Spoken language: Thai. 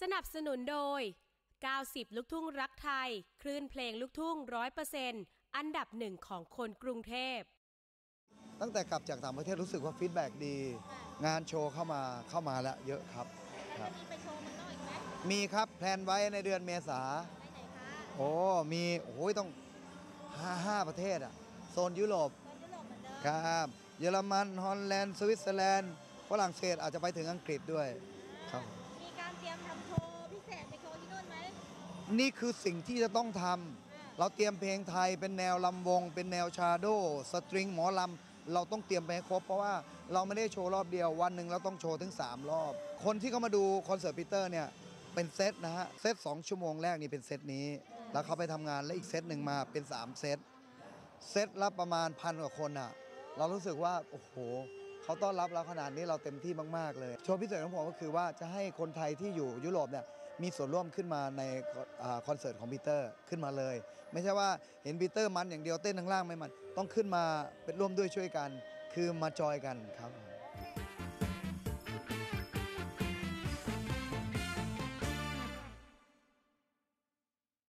สนับสนุนโดย 90 ลูกทุ่งรักไทย คลื่นเพลงลูกทุ่งร้อยเปอร์เซ็นต์อันดับหนึ่งของคนกรุงเทพ ตั้งแต่กลับจากต่างประเทศรู้สึกว่าฟีดแบ็ดี งานโชว์เข้ามาเข้ามาแล้วเยอะครับคแล้รัวบ จะมีไปโชว์เมืองนอกอีกไหมมีครับแพลนไว้ในเดือนเมษา ไปไหนคะโอ้ มีโอ้ยต้องห้าห้าประเทศอะโซนยุโรปตอนยุโรปเหมือนเดิมครับ เยอรมัน ฮอลแลนด์ สวิตเซอร์แลนด์ ฝรั่งเศสอาจจะไปถึงอังกฤษด้วย ครับ มีการเตรียมทำโช นี่คือสิ่งที่จะต้องทำเราเตรียมเพลงไทยเป็นแนวลำวง เป็นแนวชาโดสตริงหมอลำเราต้องเตรียมไปให้ครบเพราะว่าเราไม่ได้โชว์รอบเดียววันหนึ่งเราต้องโชว์ถึง 3 รอบ คนที่เขามาดูคอนเสิร์ตปีเตอร์เนี่ยเป็นเซตนะฮะเซต2ชั่วโมงแรกนี่เป็นเซตนี้ แล้วเขาไปทำงานแล้วอีกเซตหนึ่งมาเป็น 3 เซตเซตละประมาณพันกว่าคนอะเรารู้สึกว่าโอ้โห เขาต้อนรับเราขนาดนี้เราเต็มที่มาก ๆ เลย โชว์พิเศษของผมก็คือว่าจะให้คนไทยที่อยู่ยุโรปเนี่ยมีส่วนร่วมขึ้นมาในอคอนเสิร์ตของปีเตอร์ขึ้นมาเลย ไม่ใช่ว่าเห็นปีเตอร์มันอย่างเดียวเต้นทางล่างไม่มัน ต้องขึ้นมาเป็นร่วมด้วยช่วยกัน คือมาจอยกันครับ